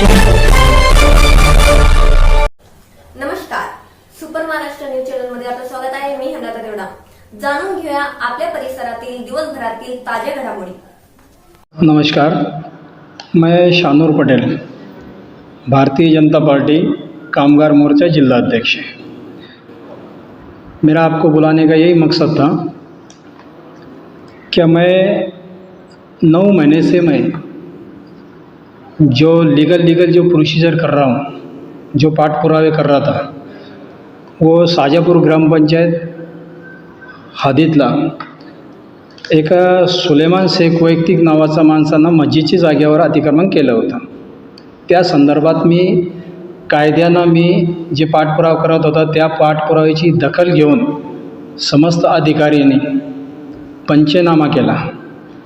नमस्कार. Super Maharashtra news चॅनलमध्ये आपलं स्वागत आहे. मी हेमलता देवडा. जाणून घेऊया आपल्या परिसरातील दिवसभरातील ताज्या घडामोडी. नमस्कार. मैं शानूर पटेल. भारतीय जनता पार्टी कामगार मोर्चा जिला अध्यक्ष मेरा आपको बुलाने का यही मकसद था क्या मैं नौ महीने से मैं जो लीगल लीगल जो प्रोसीजर कर रहा हूँ जो पाठ पुरावे कर रहा था वो साजापूर ग्रामपंचायत हदीतला एका सुलेमान शेख वैयक्तिक नावाचा माणसानं मस्जिदची जागेवर अतिक्रमण केलं होतं. त्या संदर्भात मी कायद्यानं मी जे पाठपुरावा करत होता त्या पाठपुराव्याची दखल घेऊन समस्त अधिकाऱ्यांनी पंचनामा केला.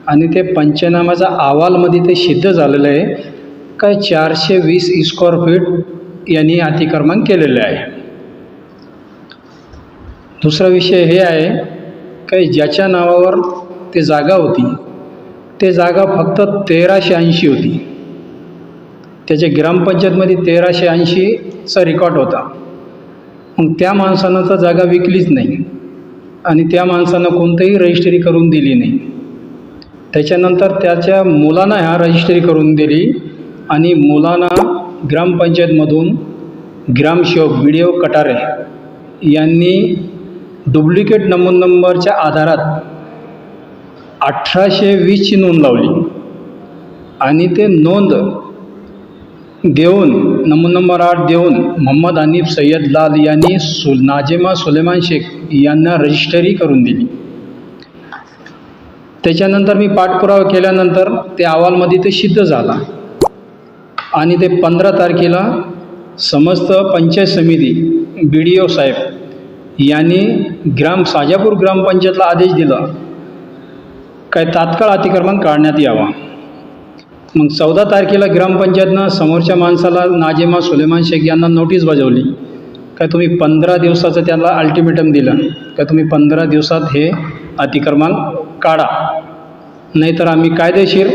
आणि ते पंचनामाचा अहवालमध्ये ते सिद्ध झालेलं आहे. काय चारशे वीस स्क्वेअर फीट यांनी अतिक्रमण केलेले आहे. दुसरा विषय हे आहे काही ज्याच्या नावावर ते जागा होती ते जागा फक्त तेराशे ऐंशी होती. त्याच्या ग्रामपंचायतमध्ये तेराशे ऐंशीचा रेकॉर्ड होता. मग त्या माणसानं तर जागा विकलीच नाही आणि त्या माणसानं कोणतंही रजिस्ट्री करून दिली नाही. त्याच्यानंतर त्याच्या मुलांना ह्या रजिस्ट्री करून दिली आणि मुलांना ग्रामपंचायतमधून ग्रामसेवक बी डी ओ कटारे यांनी डुप्लिकेट नमून नंबरच्या आधारात अठराशे वीसची नोंद लावली. आणि ते नोंद देऊन नमून नंबर आठ देऊन मोहम्मद हनीफ सय्यद लाल यांनी सु नाजेमा सुलेमान शेख यांना रजिस्टरी करून दिली. त्याच्यानंतर मी पाठपुरावा केल्यानंतर ते अहवालमध्ये ते सिद्ध झाला. आणि ते पंधरा तारखेला समस्त पंचायत समिती बी डी ओ साहेब यांनी ग्राम साजापूर ग्रामपंचायतला आदेश दिला. काय तात्काळ अतिक्रमण काढण्यात यावा. मग चौदा तारखेला ग्रामपंचायतनं समोरच्या माणसाला नाजेमा सुलेमान शेख यांना नोटीस बजावली. काय तुम्ही पंधरा दिवसाचं त्याला अल्टिमेटम दिलं. का तुम्ही पंधरा दिवसात हे अतिक्रमण काढा. नाहीतर आम्ही कायदेशीर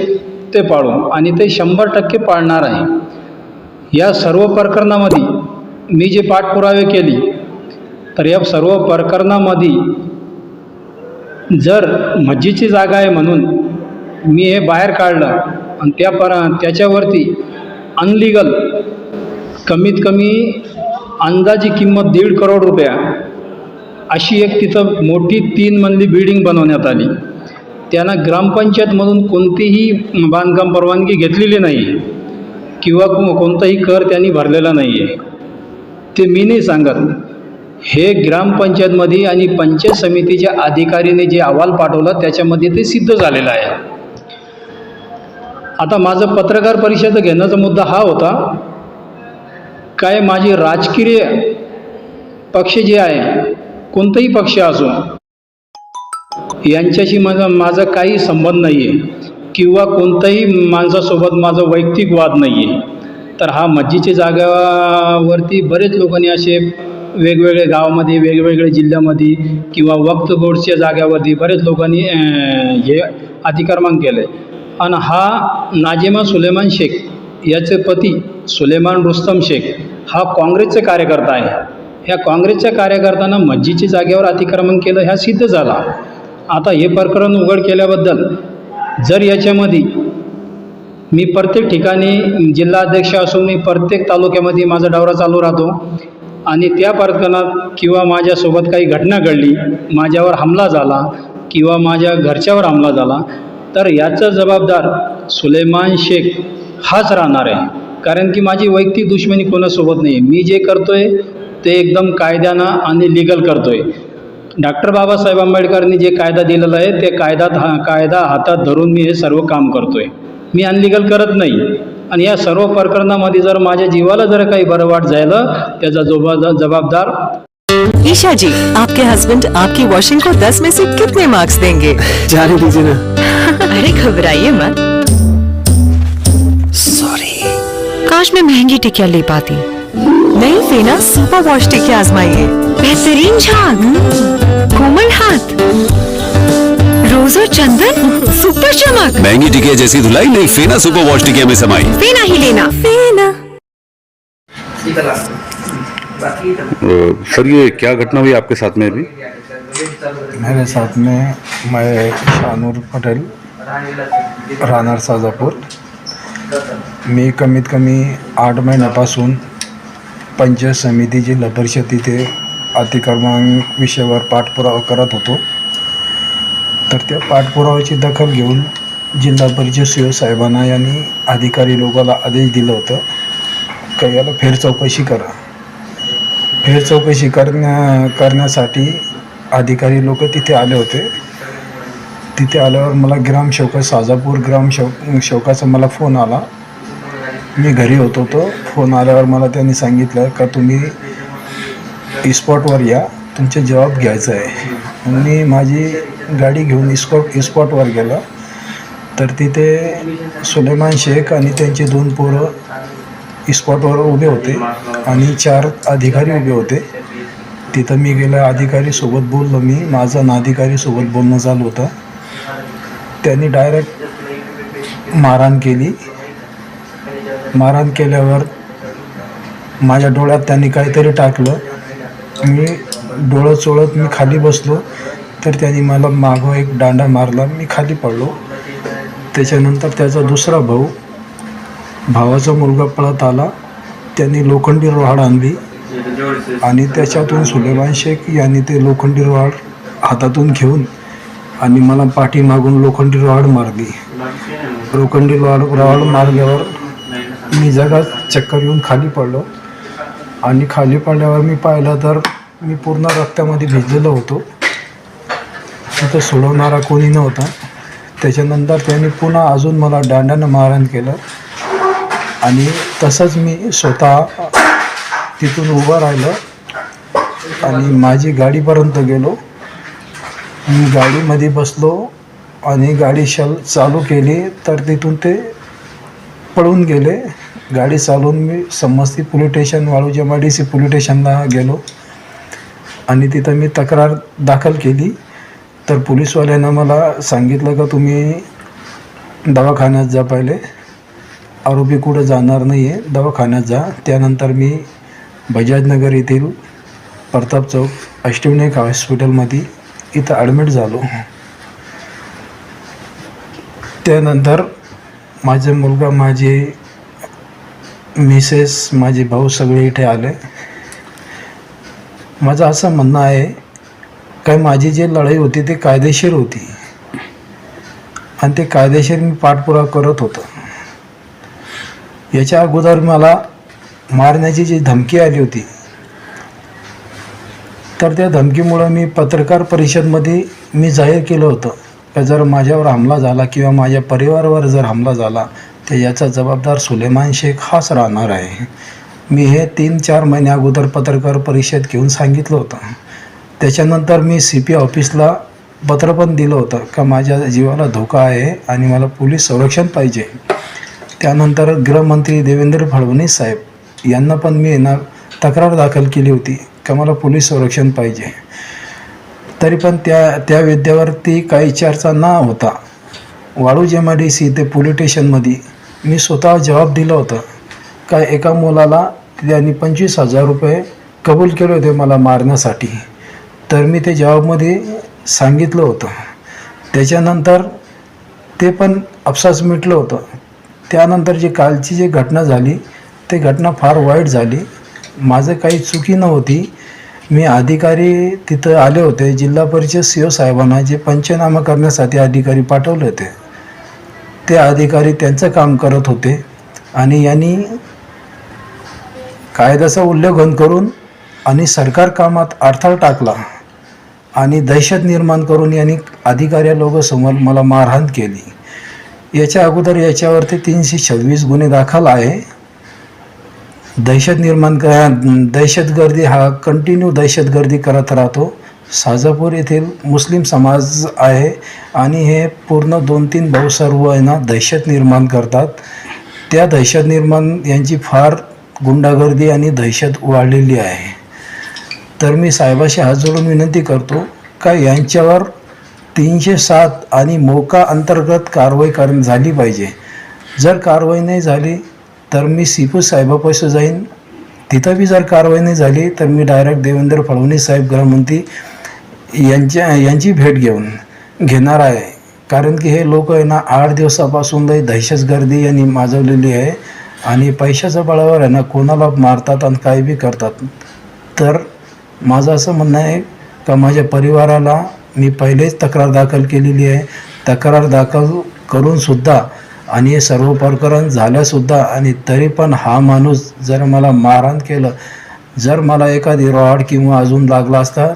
ते पाळू आणि ते शंभर टक्के पाळणार आहे. या सर्व प्रकरणामध्ये मी जे पाठपुरावे केली तर या सर्व प्रकरणामध्ये जर मज्जीची जागा आहे म्हणून मी हे बाहेर काढलं आणि त्या पर त्याच्यावरती अनलिगल कमीत कमी अंदाजी किंमत दीड करोड रुपया अशी एक तिथं मोठी तीन मजली बिल्डिंग बनवण्यात आली. त्यांना ग्रामपंचायतमधून कोणतीही बांधकाम परवानगी घेतलेली नाही आहे किंवा कोणताही कर त्यांनी भरलेला नाही आहे ते मी नाही सांगत. हे ग्रामपंचायतमध्ये आणि पंचायत समितीच्या अधिकारीने जे अहवाल पाठवला त्याच्यामध्ये ते सिद्ध झालेलं आहे. आता माझं पत्रकार परिषद घेण्याचा मुद्दा हा होता काय माझी राजकीय पक्ष जे आहे कोणताही पक्ष असो यांच्याशी माझा माझा काही संबंध नाही आहे किंवा कोणत्याही माणसासोबत माझा वैयक्तिक वाद नाही आहे तर हा मस्जिदच्या जागावरती बरेच लोकांनी असे वेगवेगळ्या गावामध्ये वेगवेगळ्या जिल्ह्यामध्ये किंवा वक्त बोर्डच्या जाग्यावरती बरेच लोकांनी हे अतिक्रमण केलं. आहे आणि हा नाजिमा सुलेमान शेख याचे पती सुलेमान रुस्तम शेख हा काँग्रेसचा कार्यकर्ता आहे. ह्या काँग्रेसच्या कार्यकर्त्यांना मस्जिदच्या जागेवर अतिक्रमण केलं ह्या सिद्ध झाला. आता हे प्रकरण उघड केल्याबद्दल जर याच्यामध्ये मी प्रत्येक ठिकाणी जिल्हाध्यक्ष असून मी प्रत्येक तालुक्यामध्ये माझा दौरा चालू राहतो आणि त्या प्रकरणात किंवा माझ्यासोबत काही घटना घडली माझ्यावर हमला झाला किंवा माझ्या घरच्यावर हमला झाला तर याचा जबाबदार सुलेमान शेख हाच राहणार आहे. कारण की माझी वैयक्तिक दुश्मनी कोणासोबत नाही मी जे करतो आहे ते एकदम कायद्यानं आणि लिगल करतो आहे डॉक्टर बाबासाहेब आंबेडकरांनी जे कायदा दिलेला आहे ते कायद्यात हा कायदा हातात धरून मी हे सर्व काम करतो आहे मी अनलिगल करत नाही. आणि या सर्व प्रकरणामध्ये जर माझ्या जीवाला जर काही बरं वाट झालं त्याचा जोबा जबाबदार ईशा जी आपके हस्बैंड आपकी वॉशिंग को 10 में से कितने मार्क्स देंगे? जाने दीजिए ना। अरे घबराइए मत। सॉरी काश मैं महंगी टिकिया ले पाती। नई फेना सुपर वॉश टिकिया आजमाइए। बेहतरीन झाग। कोमल हाथ। रोज और चंदन सुपर चमक। महँगी टिकिया जैसी धुलाई नहीं फेना सुपर वॉश टिकिया में समाई। फेना ही लेना। फेना। सर ये क्या घटना हुई आपके साथ में अभी? मेरे साथ में मैं शानूर पटेल राहणार साजापूर मी कमीत कमी आठ महिन्यापासून पंचायत समिती जिल्हा परिषद तिथे अतिक्रमण विषयावर पाठपुरावा करत होतो. तर त्या पाठपुराव्याची दखल घेऊन जिल्हा परिषद सीओ साहेबांना यांनी अधिकारी लोकांना आदेश दिलं होतं का याला फेर चौकशी करा. फेर चौकशी करण्या करण्यासाठी अधिकारी लोक तिथे आले होते. तिथे आल्यावर मला ग्रामसेवका साजापूर ग्रामसेव शौकाचा मला फोन आला. मी घरी होतो तो फोन आल्यावर मला त्यांनी सांगितलं का तुम्ही इस्पॉटवर या. तुमचे जबाब घ्यायचं आहे. मी माझी गाडी घेऊन इस्पॉट इस्पॉटवर गेला. तर तिथे सुलेमान शेख आणि त्यांचे दोन पोरं इस्पॉटवर उभे होते आणि चार अधिकारी उभे होते. तिथं मी गेल्या अधिकारीसोबत बोललो मी. माझं नाधिकारीसोबत अधिकारीसोबत बोलणं चालू होतं. त्यांनी डायरेक्ट मारहाण केली. मारहाण केल्यावर माझ्या डोळ्यात त्यांनी काहीतरी टाकलं. मी डोळं चोळत मी खाली बसलो तर त्यांनी मला मागं एक दांडा मारला मी खाली पडलो. त्याच्यानंतर त्याचा दुसरा भाऊ भावाचा मुलगा पळत आला. त्यांनी लोखंडी रोहाड आणली आणि त्याच्यातून सुलेमान शेख यांनी ते लोखंडी रोहाड हातातून घेऊन आणि मला पाठीमागून लोखंडी रोहाड मारली. लोखंडी रोहाड रोहाड मारल्यावर मी जगात चक्कर येऊन खाली पडलो. आणि खाली पडल्यावर मी पाहिलं तर मी पूर्ण रक्तामध्ये भिजलेलो होतो. तिथं सोडवणारा कोणी नव्हता. त्याच्यानंतर त्यांनी पुन्हा अजून मला दांड्यानं मारण केलं. आणि तसंच मी स्वतः तिथून उभं राहिलं आणि माझी गाडीपर्यंत गेलो. मी गाडीमध्ये बसलो आणि गाडी शल चालू केली तर तिथून ते पळून गेले. गाडी चालवून मी समस्ती पोलीस स्टेशन वाळू एम डी सी पोलीस स्टेशनला गेलो. आणि तिथं मी तक्रार दाखल केली. तर पोलीसवाल्यानं मला सांगितलं का तुम्ही दवाखान्यात जा पहिले. आरोपी कुठं जाणार नाही आहे दवाखान्यात जा. त्यानंतर मी बजाजनगर येथील प्रताप चौक अष्टविनायक हॉस्पिटलमध्ये इथं ॲडमिट झालो. त्यानंतर माझा मुलगा माझे मिसेस माझे भाऊ सगळे इथे आले. माझं असं म्हणणं आहे काय माझी जी लढाई होती ती कायदेशीर होती. आणि ते कायदेशीर मी पाठपुरावा करत होतो. याच्या अगोदर मला मारण्याची जी धमकी आली होती तर त्या धमकीमुळं मी पत्रकार परिषदमध्ये मी जाहीर केलं होतं का जर माझ्यावर हमला झाला किंवा माझ्या परिवारावर जर हमला झाला तर याचा जबाबदार सुलेमान शेख हाच राहणार आहे. मी हे तीन चार महिन्या अगोदर पत्रकार परिषद घेऊन सांगितलं होतं. त्याच्यानंतर मी सी पी ऑफिसला पत्र पण दिलं होतं का माझ्या जीवाला धोका आहे आणि मला पोलीस संरक्षण पाहिजे. त्यानंतर गृहमंत्री देवेंद्र फडणवीस साहेब यांना पण मी ना तक्रार दाखल केली होती का मला पोलीस संरक्षण पाहिजे. तरी पण त्या त्या विद्यावरती काही चर्चा ना होता. वाळू जेमाडी डी सी ते पोलीस स्टेशनमध्ये मी स्वतः जवाब दिलं होतं. का एका मुलाला त्यांनी पंचवीस हजार रुपये कबूल केले होते मला मारण्यासाठी. तर मी ते जवाबमध्ये सांगितलं होतं. त्याच्यानंतर ते पण अफसास मिटलं होतं. त्यानंतर जी कालची जी घटना झाली ती घटना फार वाईट झाली. माझं काही चुकी नव्हती. मी अधिकारी तिथं आले होते. जिल्हा परिषद सी ओ साहेबांना जे पंचनामा करण्यासाठी अधिकारी पाठवले होते. ते अधिकारी त्यांचं काम करत होते आणि यांनी कायद्याचं उल्लंघन करून आणि सरकार कामात अडथळा टाकला आणि दहशत निर्माण करून यांनी अधिकाऱ्या लोकांसमोर मला मारहाण केली. याच्या अगोदर याच्यावरती तीनशे छव्वीस गुन्हे दाखल आहे. दहशत निर्माण कर दहशतगर्दी हा कंटिन्यू दहशतगर्दी करत राहतो. साजापूर येथील मुस्लिम समाज आहे आणि हे पूर्ण दोन तीन भाऊ सर्व आहे ना दहशत निर्माण करतात. त्या दहशत निर्माण यांची फार गुंडागर्दी आणि दहशत वाढलेली आहे. तर मी साहेबाशी हात जोडून विनंती करतो का यांच्यावर तीनशे सात आणि मोका अंतर्गत कारवाई कर झाली पाहिजे. जर कारवाई नाही झाली तर मी सीपू साहेबापासून जाईन. तिथं बी जर कारवाई नाही झाली तर मी डायरेक्ट देवेंद्र फडणवीस साहेब गृहमंत्री यांच्या यांची भेट घेऊन घेणार आहे. कारण की हे लोक आहे ना आठ दिवसापासून लई दहशतगर्दी यांनी माजवलेली आहे. आणि पैशाच्या बळावर आहे ना कोणाला मारतात आणि काही बी करतात. तर माझं असं म्हणणं आहे का माझ्या परिवाराला मी पहिलेच तक्रार दाखल केलेली आहे. तक्रार दाखल करूनसुद्धा आणि हे सर्व प्रकरण झाल्यासुद्धा आणि तरी पण हा माणूस जर मला मारहाण केलं जर मला एखादी रॉड किंवा अजून लागला असता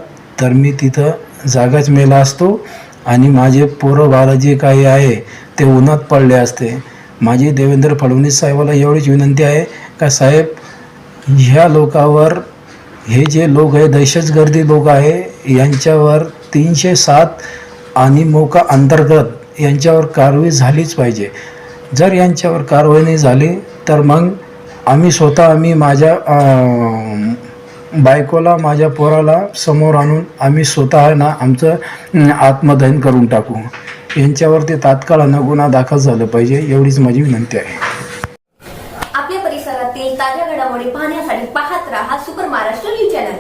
तर मी तिथं जागाच मेला असतो आणि माझे पोरं बाळं जे काही आहे ते उन्हात पडले असते. माझी देवेंद्र फडणवीस साहेबाला एवढीच विनंती आहे का साहेब ह्या लोकावर हे जे लोक आहे दहशतगर्दी लोक आहे यांच्यावर तीनशे सात आणि मोका अंतर्गत यांच्यावर कारवाई झालीच पाहिजे. जर यांच्यावर कारवाई नाही झाली तर मग आम्ही स्वतः आम्ही माझ्या बायकोला माझ्या पोराला समोर आणून आम्ही स्वतः ना आमचं आत्मदहन करून टाकू. यांच्यावरती तात्काळ ना गुन्हा दाखल झालं पाहिजे एवढीच माझी विनंती आहे. आपल्या परिसरातील ताज्या घडामोडी पाहण्यासाठी पाहत राहा सुपर महाराष्ट्र न्यूज चॅनल.